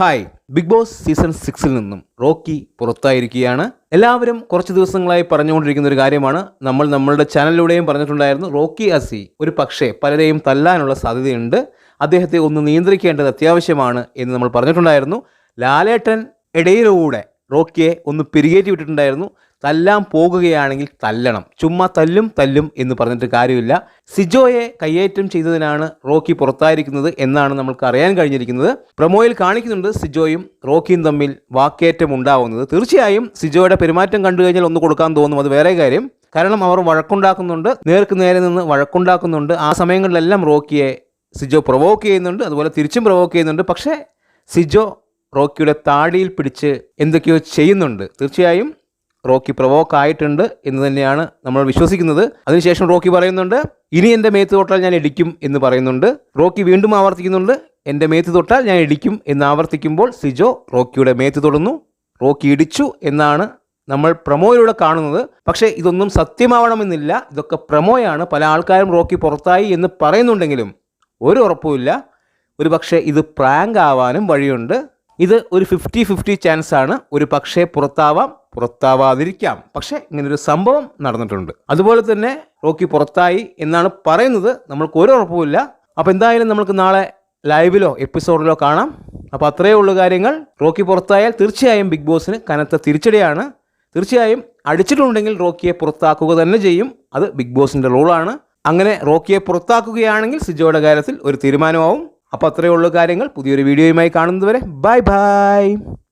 Hi big boss season സിക്സിൽ നിന്നും Rocky പുറത്തായിരിക്കുകയാണ്. എല്ലാവരും കുറച്ച് ദിവസങ്ങളായി പറഞ്ഞുകൊണ്ടിരിക്കുന്ന ഒരു കാര്യമാണ്. നമ്മൾ നമ്മളുടെ ചാനലിലൂടെയും പറഞ്ഞിട്ടുണ്ടായിരുന്നു റോക്കി അസി ഒരു പക്ഷേ പലരെയും തല്ലാനുള്ള സാധ്യതയുണ്ട്. അദ്ദേഹത്തെ ഒന്ന് നിയന്ത്രിക്കേണ്ടത് അത്യാവശ്യമാണ് എന്ന് നമ്മൾ പറഞ്ഞിട്ടുണ്ടായിരുന്നു. ലാലേട്ടൻ ഇടയിലൂടെ റോക്കിയെ ഒന്ന് പെരുകേറ്റി വിട്ടിട്ടുണ്ടായിരുന്നു. തല്ലാൻ പോകുകയാണെങ്കിൽ തല്ലണം. ചുമ്മാ തല്ലും തല്ലും എന്ന് പറഞ്ഞിട്ട് കാര്യമില്ല. സിജോയെ കയ്യേറ്റം ചെയ്തതിനാണ് റോക്കി പുറത്തായിരിക്കുന്നത് എന്നാണ് നമ്മൾക്ക് അറിയാൻ കഴിഞ്ഞിരിക്കുന്നത്. പ്രൊമോയിൽ കാണിക്കുന്നുണ്ട് സിജോയും റോക്കിയും തമ്മിൽ വാക്കേറ്റം ഉണ്ടാവുന്നത്. തീർച്ചയായും സിജോയുടെ പെരുമാറ്റം കണ്ടു കഴിഞ്ഞാൽ ഒന്ന് കൊടുക്കാൻ തോന്നും. അത് വേറെ കാര്യം. കാരണം അവർ വഴക്കുണ്ടാക്കുന്നുണ്ട്. നേർക്ക് നേരെ നിന്ന് വഴക്കുണ്ടാക്കുന്നുണ്ട്. ആ സമയങ്ങളിലെല്ലാം റോക്കിയെ സിജോ പ്രൊവോക്ക് ചെയ്യുന്നുണ്ട്. അതുപോലെ തിരിച്ചും പ്രൊവോക്ക് ചെയ്യുന്നുണ്ട്. പക്ഷേ സിജോ റോക്കിയുടെ താടിയിൽ പിടിച്ച് എന്തൊക്കെയോ ചെയ്യുന്നുണ്ട്. തീർച്ചയായും റോക്കി പ്രവോക്ക് ആയിട്ടുണ്ട് എന്ന് തന്നെയാണ് നമ്മൾ വിശ്വസിക്കുന്നത്. അതിനുശേഷം റോക്കി പറയുന്നുണ്ട് ഇനി എന്റെ മേത്ത് തൊട്ടാൽ ഞാൻ ഇടിക്കും എന്ന് പറയുന്നുണ്ട്. റോക്കി വീണ്ടും ആവർത്തിക്കുന്നുണ്ട് എന്റെ മേത്ത് തൊട്ടാൽ ഞാൻ ഇടിക്കും എന്ന് ആവർത്തിക്കുമ്പോൾ സിജോ റോക്കിയുടെ മേത്ത് തൊടുന്നു. റോക്കി ഇടിച്ചു എന്നാണ് നമ്മൾ പ്രമോയിലൂടെ കാണുന്നത്. പക്ഷേ ഇതൊന്നും സത്യമാവണമെന്നില്ല. ഇതൊക്കെ പ്രമോയാണ്. പല ആൾക്കാരും റോക്കി പുറത്തായി എന്ന് പറയുന്നുണ്ടെങ്കിലും ഒരു ഉറപ്പുമില്ല. ഒരു പക്ഷേ ഇത് പ്രാങ്ക് ആവാനും വഴിയുണ്ട്. ഇത് ഒരു ഫിഫ്റ്റി ഫിഫ്റ്റി ചാൻസ് ആണ്. ഒരു പക്ഷേ പുറത്താവാം പുറത്താവാതിരിക്കാം. പക്ഷേ ഇങ്ങനൊരു സംഭവം നടന്നിട്ടുണ്ട്. അതുപോലെ തന്നെ റോക്കി പുറത്തായി എന്നാണ് പറയുന്നത്. നമ്മൾക്ക് ഒരു ഉറപ്പുമില്ല അപ്പോൾ എന്തായാലും നമുക്ക് നാളെ ലൈവിലോ എപ്പിസോഡിലോ കാണാം. അപ്പോൾ അത്രയേ ഉള്ളൂ കാര്യങ്ങൾ. റോക്കി പുറത്തായാൽ തീർച്ചയായും ബിഗ് ബോസിന് കനത്ത തിരിച്ചടിയാണ്. തീർച്ചയായും അടിച്ചിട്ടുണ്ടെങ്കിൽ റോക്കിയെ പുറത്താക്കുക തന്നെ ചെയ്യും. അത് ബിഗ് ബോസിന്റെ റോളാണ്. അങ്ങനെ റോക്കിയെ പുറത്താക്കുകയാണെങ്കിൽ സിജോയുടെ കാര്യത്തിൽ ഒരു തീരുമാനമാവും. അപ്പോൾ അത്രയേ ഉള്ളൂ കാര്യങ്ങൾ. പുതിയൊരു വീഡിയോയുമായി കാണുന്നതുവരെ ബൈ ബൈ.